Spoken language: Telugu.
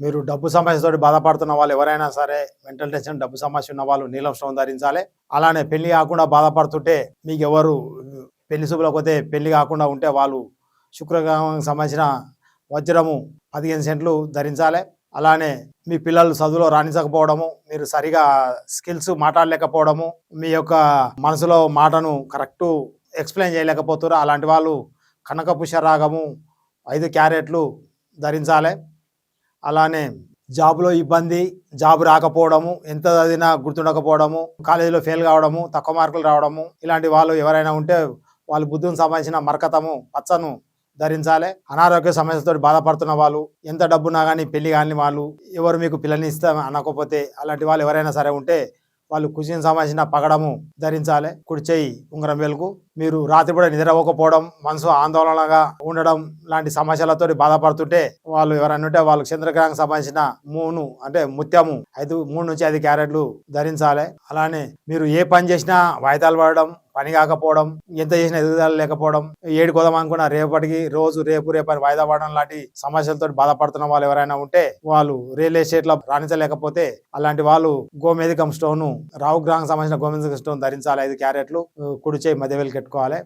మీరు డబ్బు సమస్యతోటి బాధపడుతున్న వాళ్ళు ఎవరైనా సరే మెంటల్ టెన్షన్ డబ్బు సమస్య ఉన్న వాళ్ళు నీలం స్టోన్ ధరించాలి. అలానే పెళ్ళి కాకుండా బాధపడుతుంటే మీకు ఎవరు పెళ్ళి శుభ్రకు పోతే పెళ్ళి కాకుండా ఉంటే వాళ్ళు శుక్రగ్రహానికి సంబంధించిన వజ్రము పదిహేను సెంట్లు ధరించాలి. అలానే మీ పిల్లలు చదువులో రాణించకపోవడము మీరు సరిగా స్కిల్స్ మాట్లాడలేకపోవడము మీ యొక్క మనసులో మాటను కరెక్ట్ ఎక్స్ప్లెయిన్ చేయలేకపోతున్నారు అలాంటి వాళ్ళు కనకపుష రాగము ఐదు క్యారెట్లు ధరించాలి. అలానే జాబ్లో ఇబ్బంది జాబ్ రాకపోవడము ఎంత చదివినా గుర్తుండకపోవడము కాలేజీలో ఫెయిల్ కావడము తక్కువ మార్కులు రావడము ఇలాంటి వాళ్ళు ఎవరైనా ఉంటే వాళ్ళు బుద్ధికి సంబంధించిన మరకతము పచ్చను ధరించాలి. అనారోగ్య సమస్యతో బాధపడుతున్న వాళ్ళు ఎంత డబ్బున్నా కానీ పెళ్ళి కాని వాళ్ళు ఎవరు మీకు పిల్లని ఇస్తాం అనకపోతే అలాంటి వాళ్ళు ఎవరైనా సరే ఉంటే వాళ్ళు కుషిని సంబంధించిన పగడము ధరించాలి. కుడి చేయి ఉంగరం వేలుకు మీరు రాత్రిపూట అవ్వకపోవడం మనసు ఆందోళనగా ఉండడం లాంటి సమస్యలతో బాధపడుతుంటే వాళ్ళు ఎవరైనా ఉంటే వాళ్ళకి చంద్రగ్రహానికి సంబంధించిన మూను అంటే ముత్యము ఐదు మూడు నుంచి ఐదు క్యారెట్లు ధరించాలి. అలానే మీరు ఏ పని చేసినా వాయిదాలు పడడం పని కాకపోవడం ఎంత చేసినా ఎదుగుదల లేకపోవడం ఏడుకోదాం అనుకున్న రేపటికి రోజు రేపు రేపని వాయిదా పడడం లాంటి సమస్యలతో బాధపడుతున్న వాళ్ళు ఎవరైనా ఉంటే వాళ్ళు రియల్ ఎస్టేట్లో రాణించలేకపోతే అలాంటి వాళ్ళు గోమేధికం స్టోన్ రావు గ్రహం సంబంధించిన గోమేధికం స్టోన్ ధరించాలి. ఐదు క్యారెట్లు కుడిచే మధ్య వెళ్ళి కట్టుకోవాలి